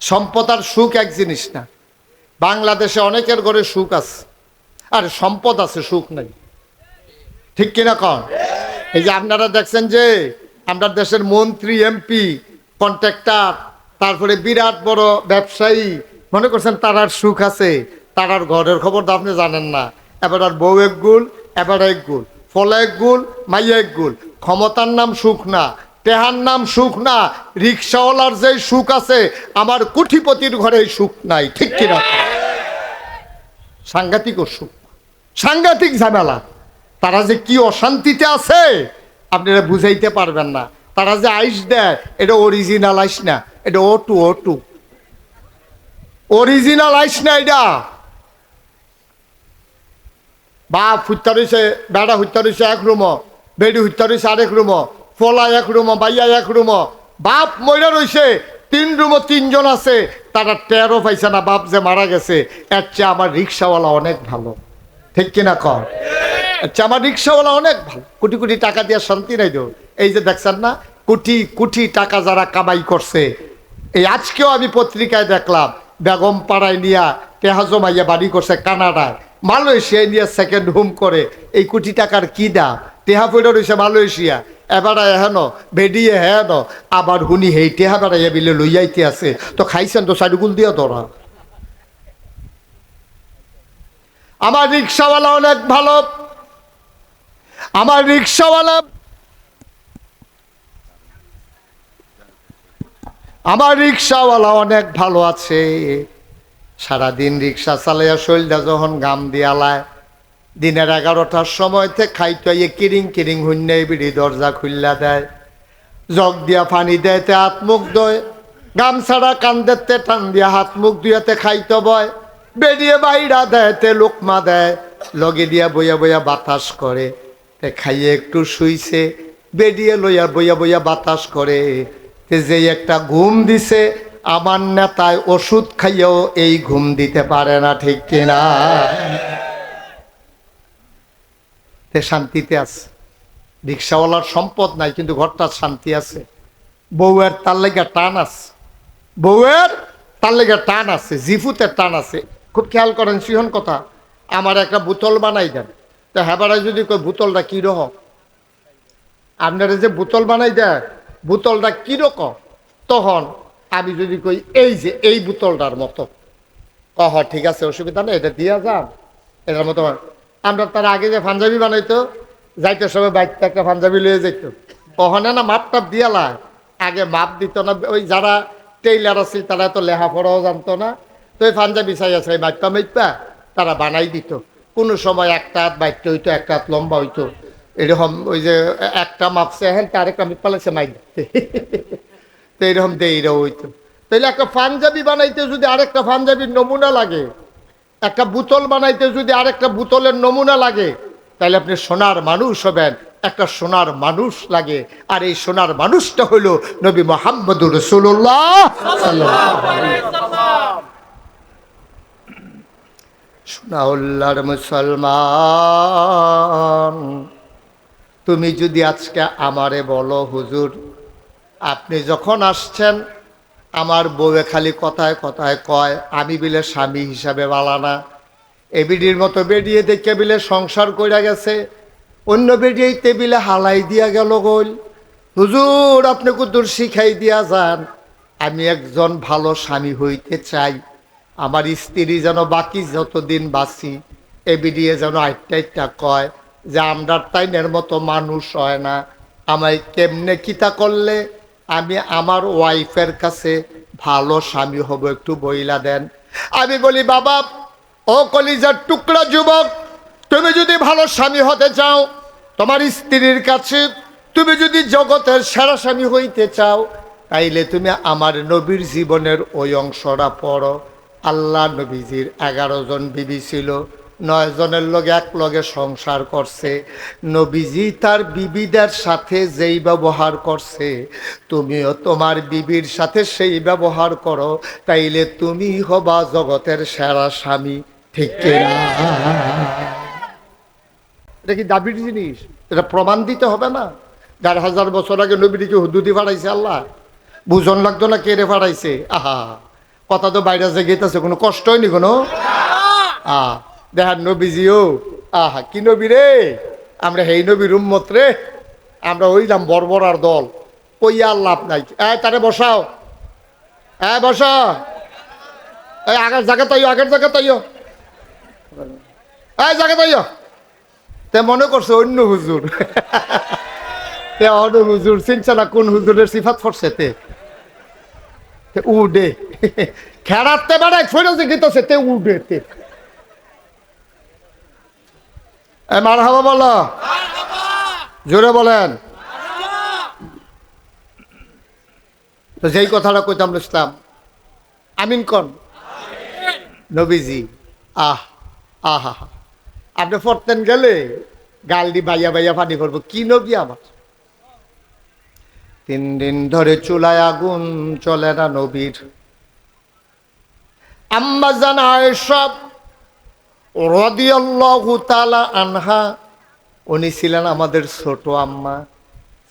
সম্পদ আর সুখ এক জিনিস না। বাংলাদেশে অনেকের ঘরে সুখ আছে, আর সম্পদ আছে, সুখ নাই। ঠিক কিনা কন? এই যে আপনারা দেখছেন যে আমরা দেশের মন্ত্রী, এমপি কন্ট্রাক্টর তারপরে বিরাট বড় ব্যবসায়ী, মনে করছেন তারার সুখ আছে তারার ঘরের খবর তো আপনি জানেন না। এবার আর বউ এক গুল এবার এক গুল ফলে এক গুল মাইয়া এক গুল ক্ষমতার নাম সুখ না টেহার নাম সুখ না, রিক্সাওয়ালার যে সুখ আছে, আমার কুঠিপতির ঘরে সুখ নাই, ঠিক কিনা? সাংঘাতিক অসুখ সাংঘাতিক ঝামেলা। তারা যে কি অশান্তিতে আছে, আপনারা বুঝাইতে পারবেন না। তারা যে আইস দেয়, এটা অরিজিনাল আইস না, এটা ও টু ও টু অরিজিনাল আইস না এটা। বাপ হুত্যা রয়েছে বেড়া হুত্যা রয়েছে এক রুম বেডি হুত্যা রয়েছে আরেক রুম ফলা এক রুম, বাইয়া এক রুম। বাপ মইরা রয়েছে তিন রুমও তিনজন আছে। তারা টেরও পাইছে না, বাপ যে মারা গেছে। এর চেয়ে আমার রিক্সাওয়ালা অনেক ভালো। ঠিক কিনা কর? আচ্ছা আমার রিক্সাওয়ালা অনেক ভালো। কোটি কোটি টাকা দিয়ে শান্তি নাই তো। এই যে দেখছেন না, কোটি কোটি টাকা যারা কামাই করছে। এই আজকেও আমি পত্রিকায় দেখলাম, বেগম পাড়ায় নিয়া টেহা মাইয়া বাড়ি করছে কানাডায়। মালয়েশিয়ায় নিয়ে সেকেন্ড হোম করে। এই কোটি টাকার কি দাম? টেহা পড়ে রয়েছে মালয়েশিয়া এবারে হেন বেডিয়ে হেন আবার হুনি হেই টেহা বেড়াইয়া বিলে লইয়াইতে আছে। তো খাইছেন তো সাইডুগুল দিয়া তোরা আমার রিক্সাওয়ালা অনেক ভালো আমার রিক্সাওয়ালা আমার রিক্সাওয়ালা অনেক ভালো আছে। সারাদিন রিক্সা চালাইয়া শৈলদা যখন গাম দিয়ালায় দিনের এগারোটার সময়তে খাইতে কিরিং কিরিং হুন্যে বিড়ি দরজা খুললা দেয়। জগ দিয়া পানি দেয় তে হাত মুখ দয় গামছাড়া কান্দেতে টান দিয়া হাত মুখ দুয়াতে খাইতে বয়। বেরিয়ে বাইরা দেয় তে লোকমা দেয়। লগে দিয়া বইয়া বইয়া বাতাস করে। তে খাইয়ে একটু শুইছে। বেরিয়ে লইয়া বইয়া বইয়া বাতাস করে। তে যে একটা ঘুম দিছে, আমার নেতায় ওষুধ খাইয়েও এই ঘুম দিতে পারে না, ঠিক কিনা? তে শান্তিতে আছে। রিক্সাওয়ালার সম্পদ নাই, কিন্তু ঘরটার শান্তি আছে। বউয়ের তার লেগে টান আছে। বউয়ের তার লেগে টান আছে জিফুতের টান আছে। খুব খেয়াল করেন সিহন কথা, আমার একটা বোতল বানাই দেন। তো হেবারায় যদি কই বোতলটা কীরকম আপনারা যে বোতল বানাই দেয়, বোতলটা কীরকম তখন আমি যদি কই, এই যে, এই বোতলটার মতো। কহ, ঠিক আছে, অসুবিধা নেই, এটা দিয়া যান। এটার মতো আমরা তার আগে যে পাঞ্জাবি বানাইতো, যাইতে সবাই বাইকটা একটা পাঞ্জাবি লয়ে যেত কখনে না মাপ টাপ দিয়ালা আগে মাপ দিত না, ওই যারা টেইলার আছে তারা তো লেখাপড়াও জানতো না। তো ওই পাঞ্জাবি চাই আছে মাইপা মাইপা, তারা বানাই দিত। কোনো সময় একটা হাত বাইকটা হইতো, একটা হাত লম্বা হইতো। এরকম ওই যে একটা মাপছে হ্যাঁ আরেকটা আমি পালাইছে মাইক দিতে। তো এরকম দে এইরকম হইতো। তাইলে একটা পাঞ্জাবি বানাইতে যদি আরেকটা পাঞ্জাবির নমুনা লাগে একটা বোতল বানাইতে যদি আরেকটা বোতলের নমুনা লাগে, তাহলে আপনি সোনার মানুষ হবেন। একটা সোনার মানুষ লাগে। আর এই সোনার মানুষটা হলো নবী রসুল্লাহ সোনাউল্লার মুসলমান, তুমি যদি আজকে আমারে বলো, হুজুর, আপনি যখন আসছেন আমার বউয়ে খালি কথায় কথায় কয়, আমি বিলে স্বামী হিসাবে বালানা এ বিডির মতো বেরিয়ে দেখে বিলে সংসার কইরা গেছে, অন্য বেরিয়েই টেবিলে হালাই দিয়া গেল গোল হুজুর, আপনি কুতুর শিখাই দিয়া যান। আমি একজন ভালো স্বামী হইতে চাই, আমার স্ত্রী যেন বাকি যতদিন বাঁচি, এ বিডিয়ে যেন আইটা আইটা কয় যে আমরার তাইনের মতো মানুষ হয় না। আমায় কেমনে কিতা করলে আমি আমার ওয়াইফের কাছে ভালো স্বামী হব, একটু বইলা দেন। আমি বলি, বাবা, ও কলিজার টুকরা যুবক, তুমি যদি ভালো স্বামী হতে চাও, তোমার স্ত্রীর কাছে তুমি যদি জগতের সেরা স্বামী হইতে চাও, তাইলে তুমি আমার নবীর জীবনের ওই অংশটা পড়ো। আল্লাহ নবীজির এগারো জন বিবি ছিল। নয় জনের লগে এক লগে সংসার করছে। নবীজি তার বিবিদের সাথে যেই ব্যবহার করছে, তুমিও তোমার বিবির সাথে সেই ব্যবহার করো, তাইলে তুমি হবা জগতের সেরা স্বামী, ঠিক এটা কি দাবির জিনিস? এটা প্রমাণ দিতে হবে না? দেড় হাজার বছর আগে নবীটিকে হুদুদি ফাড়াইছে আল্লাহ, বুঝন লাগতো না কেড়ে ফাড়াইছে? আহা, কথা তো বাইরে যে গেতেছে কোনো কষ্টই হয়নি কোনো? আহ দেখার নবীজিও আহা, কি নবী রে? আমরা হেই নবীর উম্মত রে। আমরা হইলাম বর্বর আর দল। কই আর লাভ নাই। এ তারে বসাও। এ বসা এই আগের জায়গা তাইও আগের জায়গা তাইও এই জায়গা তাইও তে মনে করছে অন্য হুজুর। তে অন্য হুজুর চিনছে না কোন হুজুরের সিফাত ফরছে তে। উডে। খেড়াতে বেড়ায় ফেরত গীতছে, তে উডে তে এ মার হাবা বলো। জোরে বলেন। তো যেই কথাটা কইতাম ইসলাম আমিন কন? নবীজি। আহ, আহা আপনি পড়তেন গেলে গাল দি বাইয়া বাইয়া পানি করব কি নবী আমার? তিন দিন ধরে চুলায় আগুন চলে না নবীর। আম্মা জানায় সব আনহা, উনি ছিলেন আমাদের ছোট আম্মা।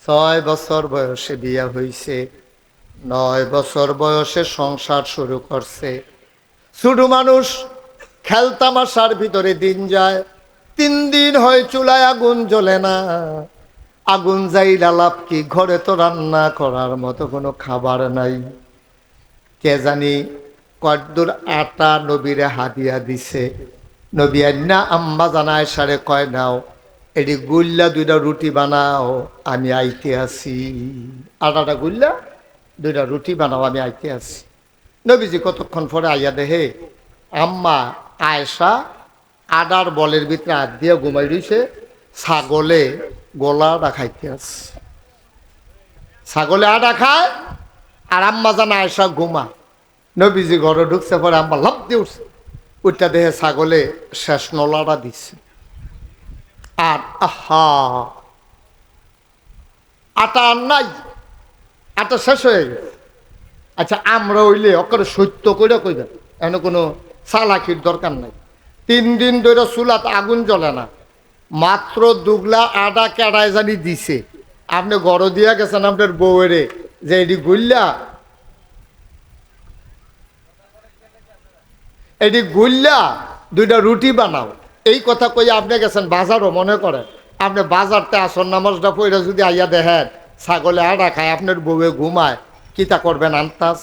ছয় বছর বয়সে বিয়া হয়েছে নয় বছর বয়সে সংসার শুরু করছে। ছোট মানুষ খেলতামাশার ভিতরে দিন যায়। তিন দিন হয় চুলায় আগুন জ্বলে না। আগুন যাই লাভ কি? ঘরে তো রান্না করার মতো কোনো খাবার নাই। কে জানি কদ্দুর আটা নবীরে হাদিয়া দিছে। নবী না আম্মা জানায়, সারে কয়, নাও এটি গুল্লা দুইটা রুটি বানাও, আমি আইতে আসি আটাটা গুল্লা, দুইটা রুটি বানাও, আমি আইতে আসি নবীজি কতক্ষণ পরে আইয়া দেহে আম্মা আয়সা আডার বলের ভিতরে হাত দিয়ে ঘুমাই রইছে, ছাগলে গোলাটা খাইতে আছে। ছাগলে আডা খায়, আর আম্মা জানা আয়সা ঘুমা। নবীজি ঘরে ঢুকছে, পরে আম্মা লাভ দিয়ে উঠছে। ওইটা দেহে ছাগলে শেষ নলাটা দিছে। আর আহা! আটা আর নাই। আটা শেষ হয়ে গেছে। আচ্ছা আমরা হইলে অকরে সত্য করে কইবেন। এন কোনো চালাকির দরকার নাই। তিন দিন ধরে চুলাত আগুন জ্বলে না। মাত্র দুগলা আডা কেড়ায় জানি দিছে। আপনি গড় দিয়া গেছেন আপনার বউয়েরে, যে এটি গুল্লা এটি গুল্লা, দুইটা রুটি বানাও। এই কথা কই আপনি গেছেন বাজারও, মনে করেন। আপনি বাজারতে আসন নামাজটা পড়ে যদি আইয়া দেখেন, ছাগলে আড়া খায়, আপনার বউয়ে ঘুমায় কিতা করবেন আন্তাজ?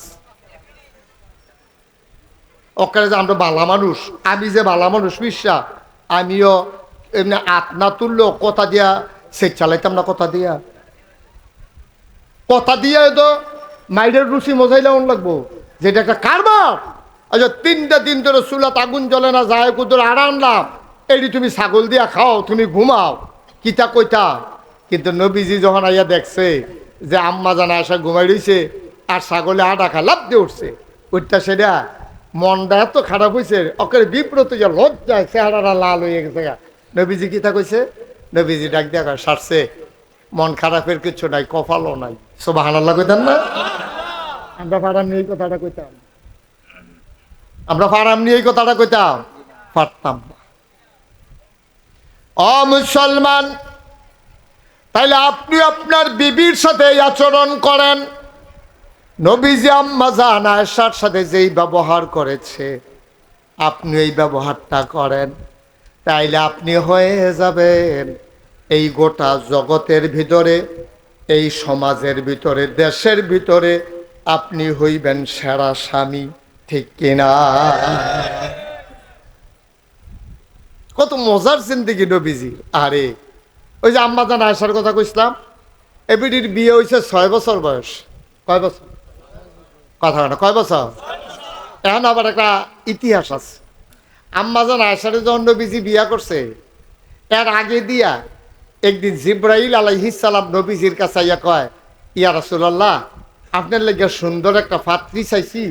ওখানে যে আমরা বালা মানুষ, আমি যে বালা মানুষ বিশ্বাস আমিও এমনি আত্মা তুললো, কথা দিয়া সে চালাইতাম না কথা দিয়া। কথা দিয়ে তো মাইরের রুচি মজাইলে লাগবো। যেটা একটা কারবার। আচ্ছা তিনটা দিন ধরে চুলাত আগুন জ্বলে না যায় কুদুর আর আনলাম এটি তুমি ছাগল দিয়া খাও তুমি ঘুমাও। কিতা কইতা? কিন্তু নবীজি যখন আইয়া দেখছে যে আম্মা জানা আসা ঘুমাই রইছে আর ছাগলে আডা খা লাভ দিয়ে উঠছে ওইটা সেটা মনটা এত খারাপ হয়েছে ওকে বিব্রত যে লজ্জায় চেহারাটা লাল হয়ে গেছে নবীজি কিতা কইছে? নবীজি ডাক কয়, সারছে মন খারাপের কিছু নাই কপালও নাই। সব হানাল্লা কইতাম না? আমরা পাড়ার নিয়ে কথাটা কইতাম। আমরা পাড়ার নিয়ে কথাটা কইতাম। পারতাম না অ, মুসলমান, তাইলে আপনি আপনার বিবির সাথে আচরণ করেন। নবীজি আম্মা জান সাথে যেই ব্যবহার করেছে, আপনি এই ব্যবহারটা করেন। তাইলে আপনি হয়ে যাবেন এই গোটা জগতের ভিতরে, এই সমাজের ভিতরে, দেশের ভিতরে। আপনি হইবেন সেরা স্বামী। ঠিক কিনা কত মজার জিন্দিগি নবীজি। আরে, ওই যে আম্মা জান আয়সার কথা কইছিলাম এবিডির বিয়ে হয়েছে ছয় বছর বয়স। কয় বছর? কথা না, কয় বছর? এখন আবার একটা ইতিহাস আছে। আম্মা জান আয়সারে যখন নবীজি বিয়া করছে, এর আগে দিয়া একদিন জিব্রাইল আলাইহিসালাম নবীজির কাছে ইয়া কয়, ইয়া রাসূলুল্লাহ, আপনার লেগে সুন্দর একটা পাত্রী চাইছি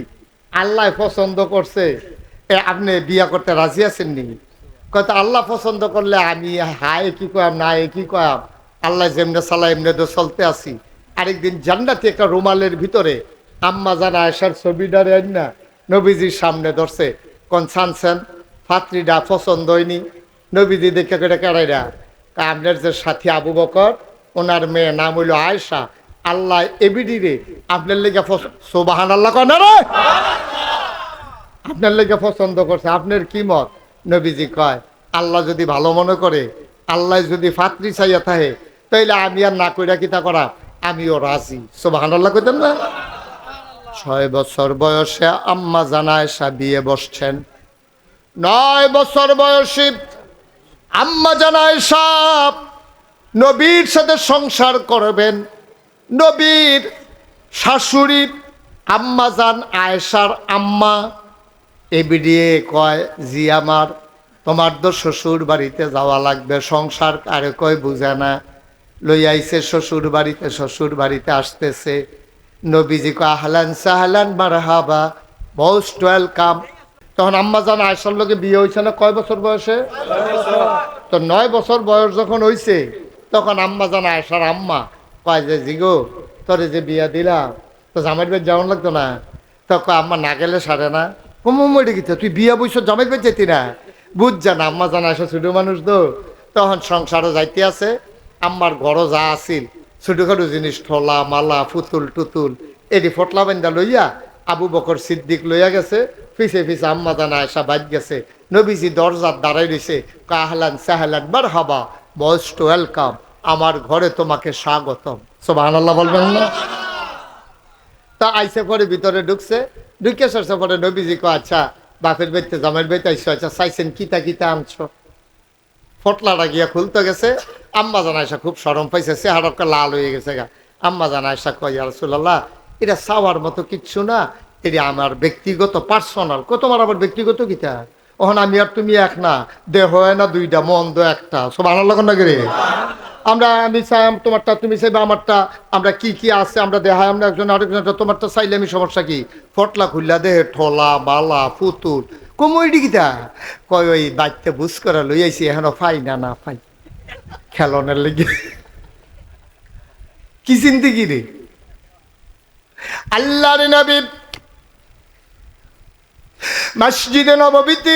আল্লাহ পছন্দ করছে। আপনি বিয়া করতে রাজি আছেন নি? কয়তো আল্লাহ পছন্দ করলে আমি, হায় কি কয়াম না কি কয়াম আল্লাহ যেমনে সালা এমনি তো চলতে আসি আরেকদিন জান্নাতি একটা রুমালের ভিতরে আম্মা জানা আয়সার ছবিটারে না, নবীজির সামনে ধরছে। কোন ছানছেন পাত্রীটা পছন্দ হয়নি। নবীজি দেখে কেটে কেড়াইরা আপনার যে সাথী আবু বকর, ওনার মেয়ে নাম হইল আয়সা আল্লাহ এবিডি রে। আপনার লেগে সোবাহান আল্লাহ কয় না রে? আপনার লেগে পছন্দ করছে। আপনার কি মত? নবীজি কয়, আল্লাহ যদি ভালো মনে করে, আল্লাহ যদি ফাতরি চাইয়া থাকে, তাইলে আমি আর না কইরা কিতা করা? আমিও রাজি। সোবাহান আল্লাহ কইতেন না? ছয় বছর বয়সে আম্মা জানায় সা বিয়ে বসছেন। নয় বছর বয়সী আম্মা জানায় সাপ নবীর সাথে সংসার করবেন। নবীর শাশুড়ি আম্মা জান আয়েশার আম্মা। এবিডিয়ে কয় জি আমার তোমার তো শ্বশুর বাড়িতে যাওয়া লাগবে সংসার আরে কয় বুঝে না। লই আইছে শ্বশুর বাড়িতে শ্বশুর বাড়িতে আসতেছে। নবীজি কয় আহলান সাহলান মারহাবা মোস্ট ওয়েলকাম। তখন আম্মা জান আয়েশার লোকে বিয়ে হয়েছে না কয় বছর বয়সে? তো নয় বছর বয়স যখন হইছে তখন আম্মা জান আয়েশার আম্মা। কয় যে, জিগো, তোরে যে বিয়া দিলাম, তো জামাইর বেদ যেমন লাগতো না? তখন আম্মা না গেলে সারে না। মরে গেছে তুই বিয়া বইস জামাইর বেদ যেতি না? বুঝ না আম্মা জান আয়েশা ছোট মানুষ তো। তখন সংসারও যাইতে আছে। আম্মার ঘরও যা আছিল, ছোটখাটো জিনিস, ঠোলা, মালা ফুতুল টুতুল, এটি ফটলা বান্দা লইয়া আবু বকর সিদ্দিক লইয়া গেছে। পিছে পিছে আম্মা জানা আয়সা বাদ গেছে। নবীজি দরজার দাঁড়াই রয়েছে কাহলান সাহলান বার হাবা মোস্ট ওয়েলকাম। আমার ঘরে তোমাকে স্বাগতম। সব আল্লাহ বলবেন না? তা আইসে পরে ভিতরে ঢুকছে। ঢুকে সরছে পরে নবীজি কো আচ্ছা বাপের বেতে জামাইয়ের বেতে আইসো। আচ্ছা চাইছেন কিতা কিতা আনছো? ফটলাটা গিয়া খুলতে গেছে। আম্মা জানাইসা খুব সরম পাইছে চেহারটা লাল হয়ে গেছে গা। আম্মা জানাইসা কয় রসুল্লাহ এটা চাওয়ার মতো কিচ্ছু না। এটা আমার ব্যক্তিগত, পার্সোনাল। কত তোমার আবার ব্যক্তিগত কিতা? ওখানে আমি আর তুমি এক না। দেহ না, দুইটা, মন্দ একটা। সব আনার লগন না রে? আমরা আমি চাই, তোমারটা তুমি চাইবে, আমারটা, আমরা কি কি আছে, আমরা দেখাই, আমরা একজন আরেকজন তোমারটা চাইলে আমি সমস্যা কি? ফটলা খুললা দেহে ঠোলা মালা পুতুল। কমইডি কিতা কয় ওই বাচ্চা বুঝ করে লই আইছি, এখনও পাই না না পাই। খেলনের লেগে। কি কি রে? আল্লাহর নবী মসজিদে নববীতে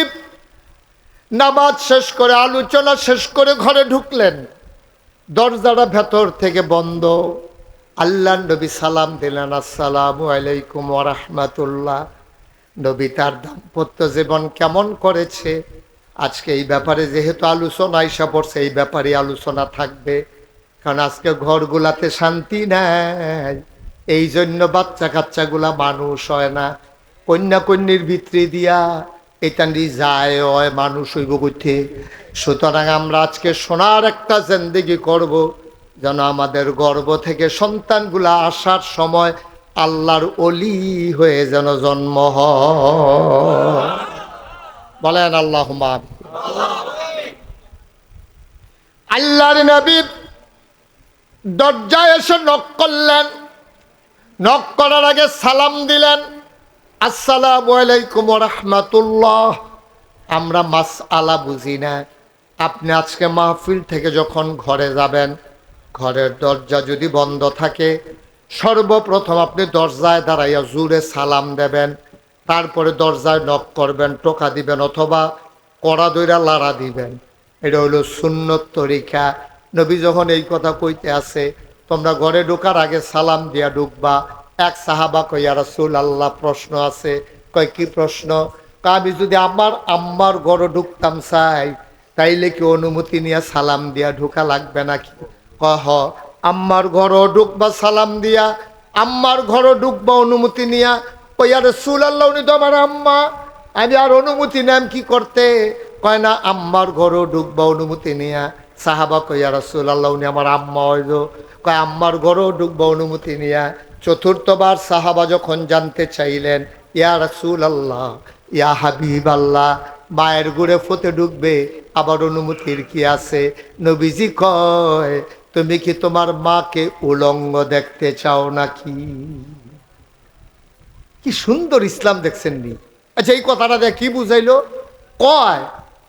নামাজ শেষ করে, আলোচনা শেষ করে ঘরে ঢুকলেন। দরজাটা ভেতর থেকে বন্ধ। আল্লাহ নবী সালাম দিলেন, আসসালামু আলাইকুম ওরহমাতুল্লাহ নবী তার দাম্পত্য জীবন কেমন করেছে? আজকে এই ব্যাপারে যেহেতু আলোচনা আইসা পড়ছে, এই ব্যাপারে আলোচনা থাকবে। কারণ আজকে ঘরগুলাতে শান্তি নাই। এই জন্য বাচ্চা কাচ্চাগুলা মানুষ হয় না। কন্যা কন্যির ভিতরে দিয়া এটানি যায় হয় মানুষ হইব করতে সুতরাং আমরা আজকে সোনার একটা জেন্দিগি করব, যেন আমাদের গর্ব থেকে সন্তানগুলা আসার সময় আল্লাহর অলি হয়ে যেন জন্ম বলেন আল্লাহ আল্লাহর নবী দরজায় এসে নক করলেন। নক করার আগে সালাম দিলেন। আসসালামু আলাইকুম রহমাতুল্লাহ। আমরা মাস আলা বুঝি না। আপনি আজকে মাহফিল থেকে যখন ঘরে যাবেন, ঘরের দরজা যদি বন্ধ থাকে, সর্বপ্রথম আপনি দরজায় দাঁড়াইয়া জুড়ে সালাম দেবেন, তারপরে দরজায় নক করবেন, টোকা দিবেন অথবা কড়া দইরা লাড়া দিবেন। এটা হলো সুন্নত তরিকা। নবী যখন এই কথা কইতে আছে তোমরা ঘরে ঢোকার আগে সালাম দিয়া ঢুকবা এক সাহাবা কইয়া রাসুল আল্লাহ প্রশ্ন আছে। কয়, কি প্রশ্ন? আমি যদি আমার আম্মার ঘরে ঢুকতাম চাই, তাইলে কি অনুমতি নিয়ে সালাম দিয়া ঢুকা লাগবে নাকি? কহ আম্মার ঘরও ঢুকবা সালাম দিয়া, আম্মার ঘরও ঢুকবা অনুমতি নিয়া। ওই আর সুল আল্লাহ উনি তো আমার আম্মা, আমি আর অনুমতি নেম কি করতে? কয়, না, আম্মার ঘরও ঢুকবা অনুমতি নিয়া। সাহাবা কইয়া রসুল আল্লাহ উনি আমার আম্মা হইল কয়, আম্মার ঘরও ঢুকবা অনুমতি নিয়া। চতুর্থবার সাহাবা যখন জানতে চাইলেন, ইয়া রসুল আল্লাহ ইয়া হাবিব আল্লাহ মায়ের গুড়ে ফতে ঢুকবে, আবার অনুমতির কি আছে? নবীজি কয়, তুমি কি তোমার মাকে উলঙ্গ দেখতে চাও নাকি? কি সুন্দর ইসলাম দেখছেন নি আচ্ছা এই কথাটা দেখ, কি বুঝাইলো? কয়,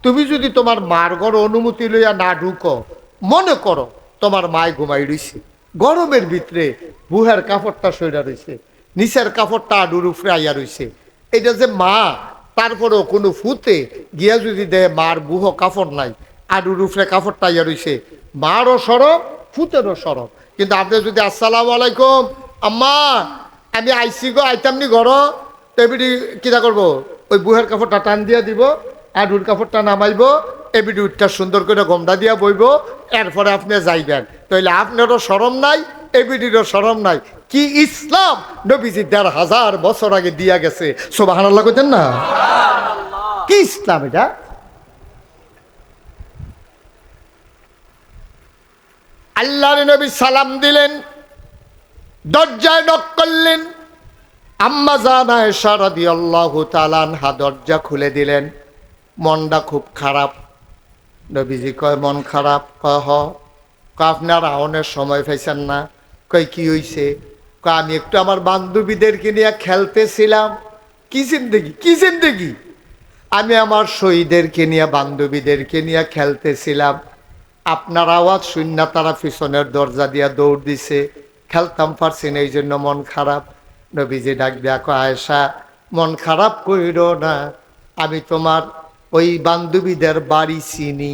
তুমি যদি তোমার মার ঘর অনুমতি লইয়া না ঢুকো, মনে করো তোমার মায় ঘুমাই রইছে। গরমের ভিতরে বুহের কাপড়টা সইরা রইছে, নিচের কাপড়টা আডুর উপরে আইয়া রইছে। এটা যে মা, তারপরেও কোনো ফুতে গিয়া যদি দেয় মার বুহ কাপড় নাই, আডুর উপরে কাপড়টা আইয়া রইছে। মারও সরব ফুতেরও সরব কিন্তু আপনি যদি আসসালামু আলাইকুম, আম্মা, আমি আইসি গো, আইতাম নি ঘর। তেবিটি কিতা করব? ওই বুহের কাপড়টা টান দিয়া দিব উড কাপড়টা নামাইব এবিডি উঠটা সুন্দর করে গমটা দিয়া বইব এরপরে আপনি যাইবেন। তাইলে আপনারও সরম নাই এবিডিরও সরম নাই। কি ইসলাম নবীজি দেড় হাজার বছর আগে দিয়া গেছে সোবাহান আল্লাহ কইতেন না? কি ইসলাম এটা? আল্লাহর নবী সালাম দিলেন দরজায় নক করলেন আম্মা জানা সারাদি আল্লাহ তালানহা দরজা খুলে দিলেন। মনটা খুব খারাপ নবীজি কয়, মন খারাপ? কয়, হ। আপনার আহনের সময় পাইছেন না। কয়, কি হইছে? আমি একটু আমার বান্ধবীদেরকে নিয়ে খেলতেছিলাম। কি জিন্দেগি? কি জিন্দেগি? আমি আমার শহীদেরকে নিয়ে, বান্ধবীদেরকে নিয়ে খেলতেছিলাম। আপনার আওয়াজ শূন্য তারা পিছনের দরজা দিয়া দৌড় দিছে। খেলতাম পারছি না, এই জন্য মন খারাপ। নবীজি ডাক দেখো আয়সা মন খারাপ কইর না। আমি তোমার ওই বান্ধবীদের বাড়ি চিনি।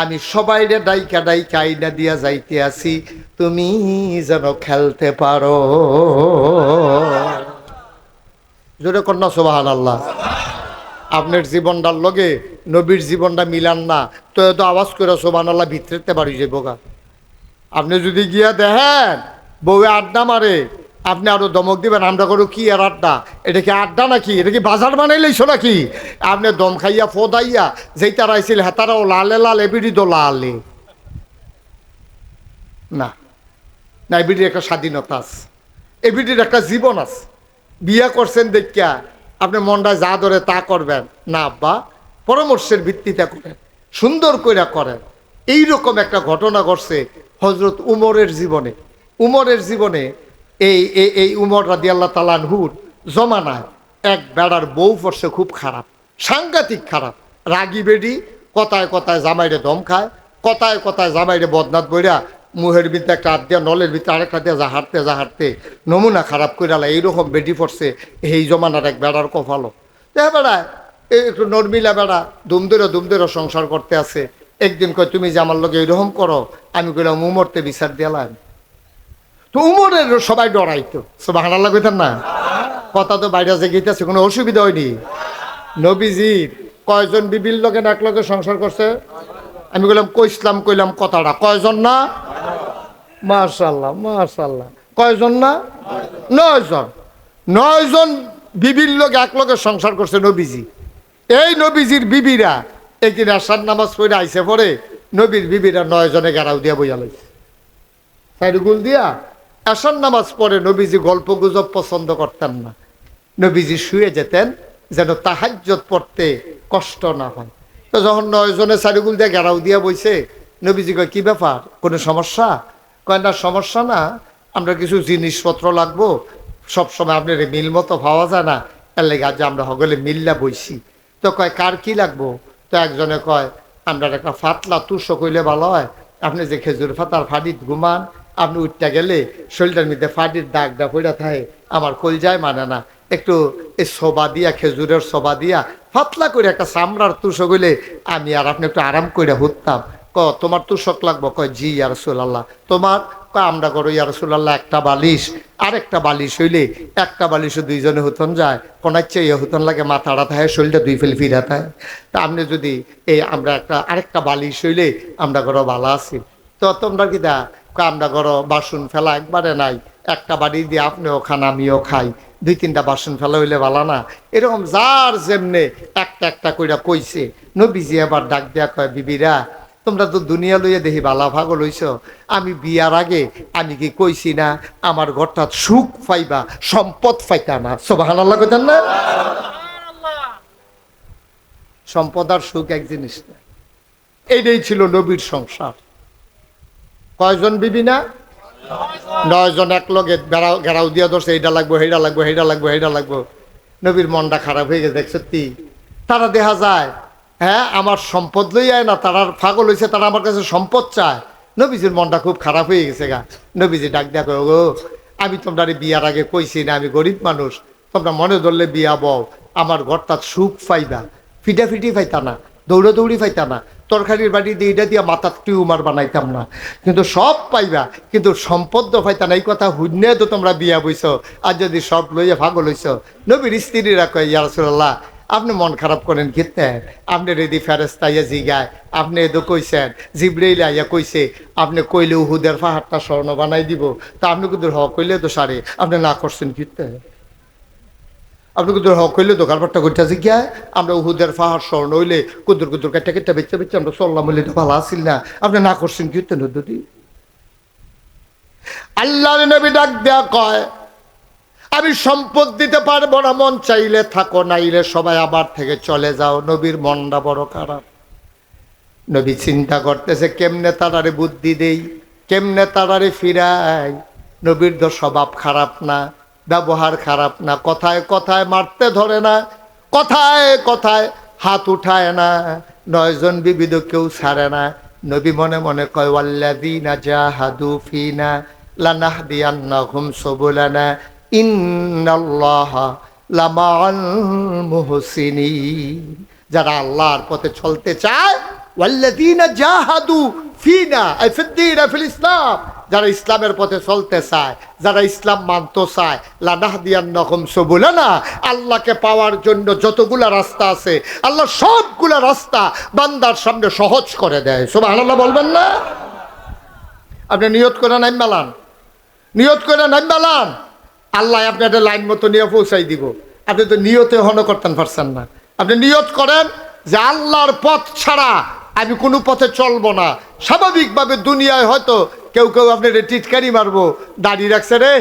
আমি সবাইরে ডাইকা ডাইকা আইনা দিয়া যাইতে আছি। তুমি যেন খেলতে পারো। জোরে কন্যা সোবাহান আল্লাহ আপনার জীবনটার লগে নবীর জীবনটা মিলান না। তো এত আওয়াজ করে সোবান আল্লাহ ভিতরেতে পারি যে বোকা আপনি যদি গিয়া দেখেন, বউয়ে আড্ডা মারে আপনি আরও দমক দিবেন, আমরা করো কি আর আড্ডা? এটা কি আড্ডা নাকি? এটা কি বাজার বানাইলেইছো নাকি? আপনি দম খাইয়া, ফোদাইয়া, যেই তারা আইছিল হেতারাও লালে লাল এবিডি তো লালে। না। না এবিডির একটা স্বাধীনতা আছে। এবিডির একটা জীবন আছে। বিয়া করছেন দেখিয়া আপনি মনটা যা ধরে তা করবেন। না, আব্বা, পরামর্শের ভিত্তিতে করেন, সুন্দর করে করেন। এইরকম একটা ঘটনা ঘটছে হজরত উমরের জীবনে। উমরের জীবনে এই এই এই উমর রাদি আল্লাহ তালানহুর জমানায় এক বেড়ার বউ পড়ছে খুব খারাপ, সাংঘাতিক খারাপ। রাগি বেডি, কথায় কথায় জামাইরে দম খায়, কথায় কথায় জামাইরে বদনাথ বইরা মুহের ভিতরে একটা হাত দিয়া, নলের ভিতরে আরেকটা দিয়া যা হাঁটতে যা হাঁটতে নমুনা খারাপ করে আলা এইরকম বেডি পড়ছে এই জমানার এক বেড়ার কফালো দেখ বেড়ায় এই একটু নর্মিলা বেড়া দুমদুরে দুমদুরে সংসার করতে আছে। একদিন কয়, তুমি যে আমার লোকে এইরকম করো? আমি কইলাম উমরতে বিচার দিলাম তো উমরের সবাই ডরাইতো। কইতেন না? কথা তো বাইরে যে গেইতেছে কোনো অসুবিধা হয়নি। নবীজির কয়জন বিবির লোকে এক লোকে সংসার করছে? আমি কইলাম, কইসলাম, কইলাম কথাটা। কয়জন না? মার্শাল্লাহ মার্শাল্লাহ কয়জন না? নয়জন। নয়জন বিবির লোক এক লোকের সংসার করছে নবীজি। এই নবীজির বিবিরা একদিন আসার নামাজ পড়ে আইসে পরে নবীর বিবিরা নয়জনে গেরাও দিয়া বইয়া লাইছে। সাইডুগুল দিয়া আসার নামাজ পড়ে নবীজি গল্প গুজব পছন্দ করতেন না। নবীজি শুয়ে যেতেন যেন তাহাজ্জত পড়তে কষ্ট না হয়। তো যখন নয়জনে সাইডুগুল দিয়া গেরাও দিয়া বইছে, নবীজি কয়, কি ব্যাপার? কোনো সমস্যা? কয়, না, সমস্যা না। আমরা কিছু জিনিসপত্র লাগবো। সবসময় আপনার মিল মতো পাওয়া যায় না। এর লেগে আজ আমরা হগলে মিল্লা বইছি। তো কয়, কার কি লাগবো? তো একজনে কয় আমরা একটা ফাতলা তুষো কইলে ভালো হয়। আপনি যে খেজুর ফাতার ফাডিত ঘুমান আপনি উঠতে গেলে শরীরটার মধ্যে ফাডির দাগটা পড়া থাকে, আমার কল যায় মানে না। একটু এই সবা দিয়া, খেজুরের সোবা দিয়া ফাতলা করে একটা চামড়ার তুষো গইলে আমি আর আপনি একটু আরাম করে হুততাম ক, তোমার তুষক লাগবো? কয়, জি ইয়ার আল্লাহ তোমার কয় আমরা করো ইয়ার আল্লাহ একটা বালিশ। আর একটা বালিশ হইলে একটা বালিশও দুইজনে হুতন যায়। কোনাচ্ছে ইয়ে হুতন লাগে, মাথাটা থাকে, শরীরটা দুই ফেল ফিরা থাকে। তা আপনি যদি এই আমরা একটা, আরেকটা বালিশ হইলে আমরা করো, ভালো আছি। তো তোমরা কি দা আমরা করো, বাসন ফেলা একবারে নাই। একটা বাড়ি দিয়ে আপনিও খান, আমিও খাই। দুই তিনটা বাসন ফেলা হইলে ভালো না। এরকম যার যেমনে একটা একটা কইরা কইছে। নবীজি আবার ডাক দেয়া কয়, বিবিরা, তোমরা তো দুনিয়া লইয়া দেখি বালা ভাগল হইছ। আমি বিয়ার আগে আমি কি কইছি না? আমার ঘরটা সুখ পাইবা, সম্পদ পাইতা না। সোবাহান আল্লাহ কইতেন না? সম্পদ আর সুখ এক জিনিস না। এইটাই ছিল নবীর সংসার। কয়জন বিবি না? নয়জন এক লগে বেড়াও ঘেরাও দিয়া ধরছে এইটা লাগবো সেইটা লাগবো সেইটা লাগবো সেইটা লাগবো। নবীর মনটা খারাপ হয়ে গেছে দেখ সত্যি তারা দেখা যায় হ্যাঁ আমার সম্পদ লই আয় না, তারা ফাগল হয়েছে তারা আমার কাছে সম্পদ চায়। নবীজির মনটা খুব খারাপ হয়ে গেছে গা। নবীজি ডাক কয় গো আমি তোমরা বিয়ার আগে কইছি না, আমি গরিব মানুষ। তোমরা মনে ধরলে বিয়া বও, আমার ঘরটা সুখ পাইবা। ফিটাফিটি পাইতা না, দৌড়াদৌড়ি পাইতা না। তরকারির বাড়ি দিয়ে এটা দিয়ে মাথার টিউমার বানাইতাম না। কিন্তু সব পাইবা, কিন্তু সম্পদ তো পাইতা না এই কথা হুন্যে তো তোমরা বিয়া বইছ, আর যদি সব লইয়া ভাগল হইছ, নবীর স্ত্রীরা কয় ইয়ারসুল্লাহ আপনি মন খারাপ করেন কিতে আপনি রেডি ফেরেস্তাইয়া জিগায়, আপনি এদো কইছেন, জিবরেইল আইয়া কইছে, আপনি কইলে উহুদের পাহাড়টা স্বর্ণ বানাই দিব, তা আপনি কিন্তু হ কইলে তো সারে, আপনি না করছেন কিতে আপনি কুদুর হক হইলে দোকান পাট্টা করতেছি গিয়া, আমরা উহুদের পাহাড় স্বর্ণ হইলে কুদুর কুদুর কাটটা কেটে বেচতে বেচতে আমরা চললাম বলে তো ভালো আসিল না। আপনি না করছেন কিতে নদী আল্লাহ নবী ডাক দেয়া কয়, আমি সম্পদ দিতে পারব না, মন চাইলে থাকো, নাইলে সবাই আবার থেকে চলে যাও। নবীর মনটা বড় খারাপ। নবী চিন্তা করতেছে, কেমনে তারারে বুদ্ধি দেই, কেমনে তারারে ফিরাই? নবীর তো স্বভাব খারাপ না। ব্যবহার খারাপ না, কথায় কথায় মারতে ধরে না, কথায় কথায় হাত উঠায় না, নয়জন বিবিধ কেউ ছাড়ে না। নবী মনে মনে কয়, ওয়াল্লাযীনা জাহাদু ফিনা লানাহদিয়ান্নাহুম সুবুলানা, ইন্নাল্লাহা লামাআল মুহসিনিন। যারা আল্লাহর পথে চলতে চায়, ওয়াল্লাযীনা জাহাদু ফিনা ফিদ্দিনা ফিল ইসলাম। যারা ইসলামের পথে চলতে চায়, যারা ইসলাম মানতে চায়, লানাহদিয়ান্নাহুম সুবুলানা। আল্লাহকে পাওয়ার জন্য যতগুলা রাস্তা আছে, আল্লাহ সবগুলা রাস্তা বান্দার সামনে সহজ করে দেয়। সুবহানাল্লাহ বলবেন না? আপনি নিয়ত করে নাইম মেলান। নিয়ত করে নাইম মেলান। আল্লাহ আপনাদের লাইন মতো নিয়ে পৌঁছাই দিব। আপনি তো নিয়তে হন করতেন পারছেন না। আপনি নিয়ত করেন যে আল্লাহর পথ ছাড়া আমি কোনো পথে চলবো না। স্বাভাবিকভাবে দুনিয়ায় হয়তো কেউ কেউ আপনার টিটকারি মারবো। দাড়ি রাখছে রে,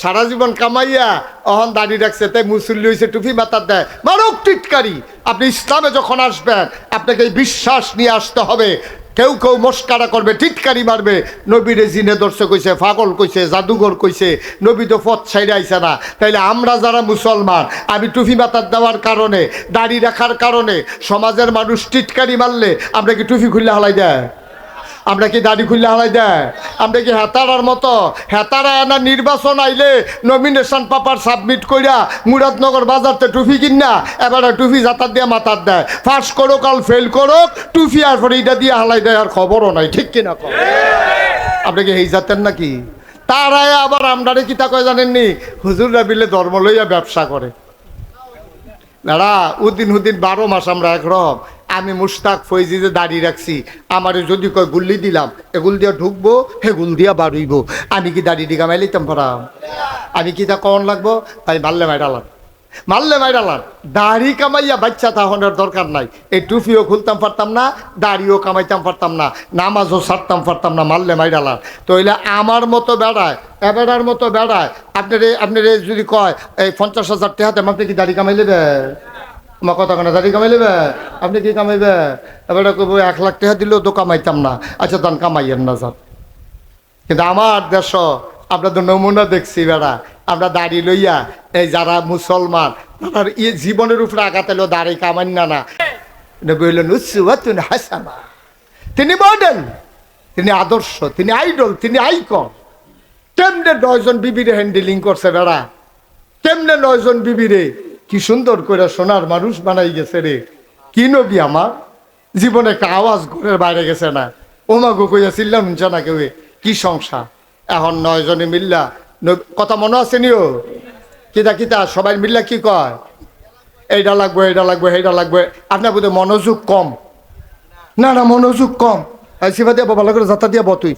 সারা জীবন কামাইয়া অহন দাড়ি রাখছে, তাই মুসল্লি হয়েছে টুপি মাতার দেয়। মারক টিটকারি। আপনি ইসলামে যখন আসবেন, আপনাকে বিশ্বাস নিয়ে আসতে হবে। কেউ কেউ মস্কারা করবে টিটকারি মারবে। নবীরে জিনে দর্শক কইছে ফাগল কইছে, জাদুঘর কইছে, নবী তো পথ ছাইড়ে আইছে না। তাইলে আমরা যারা মুসলমান, আমি টুফি মাতার দেওয়ার কারণে, দাড়ি রাখার কারণে, সমাজের মানুষ টিটকারি মারলে, আমরা কি টুফি খুললে হালাই দেয়? আমরা কি দাড়ি খুললে হালাই দেয়? আমরা কি হেতারার মতো? হেতারা না নির্বাচন আইলে নমিনেশন পেপার সাবমিট কইরা মুরাদনগর বাজারতে টুফি কিনা এবারে টুফি যাতার দিয়ে মাতার দেয়। পাস করুক আর ফেল করুক, টুপি আর পরে এটা দিয়ে হালাই দেয় আর খবরও নাই, ঠিক কিনা কর আপনি কি এই জাতের নাকি? তারাই আবার আমরারে কি তা কয় জানেননি? হুজুররা বিলে ধর্ম লইয়া ব্যবসা করে। দাঁড়া উদিন হুদিন বারো মাস আমরা একরকম। আমি মুস্তাক ফৈজি যে দাঁড়িয়ে রাখছি। আমারে যদি কয় গুল্লি দিলাম এগুল দিয়া ঢুকবো হেগুল দিয়া বাড়ইব। আমি কি দাড়ি দিঘা মাইলিতাম পারাম আমি কি তা কন লাগবো? তাই মারলে মাইরালাম মারলে মাইরালাম দাড়ি কামাইয়া বাচ্চা তাহনের দরকার নাই। এই টুপিও খুলতাম পারতাম না, দাড়িও কামাইতাম পারতাম না, নামাজও ছাড়তাম পারতাম না, মারলে মাইরালাম তো এলে আমার মতো বেড়ায় এবেড়ার মতো বেড়ায়, আপনার আপনার যদি কয়, এই পঞ্চাশ হাজার টাকাতে আপনি কি দাড়ি কামাই নেবে আমার কথা কেন দাড়ি কামাই নেবে আপনি কি কামাইবে? এবারে কব এক লাখ টাকা দিলেও তো কামাইতাম না। আচ্ছা তখন কামাইয়েন না যান। কিন্তু আমার দেশ, আমরা তো নমুনা দেখছি বেড়া। আমরা দাড়ি লইয়া এই যারা মুসলমান, তার ই জীবনের উপরে আঘাত এলো দাড়ি কামাই না না। বললেন উৎসুয়াতুন হাসানা। তিনি মডেল তিনি আদর্শ, তিনি আইডল তিনি আইকন কেমনে নয়জন বিবিরে হ্যান্ডেলিং করছে বেড়া? কেমনে নয়জন বিবিরে কি সুন্দর করে সোনার মানুষ বানাই গেছে রে। কি নবী আমার? জীবনে একটা আওয়াজ ঘরের বাইরে গেছে না। ওমা গো কইয়া চিল্লা শুনছে না কেউ কি সংসার? এখন নয়জনে মিল্লা। কথা মনে আছে নিও কিতা কিতা? সবাই মিল্লা কি কয়? এইটা লাগবে এইটা লাগবে এইটা লাগবে। আপনার বোধহয় মনোযোগ কম। না না, মনোযোগ কম। সিফা দিয়া ভালো করে যাতা দিয়া বতুই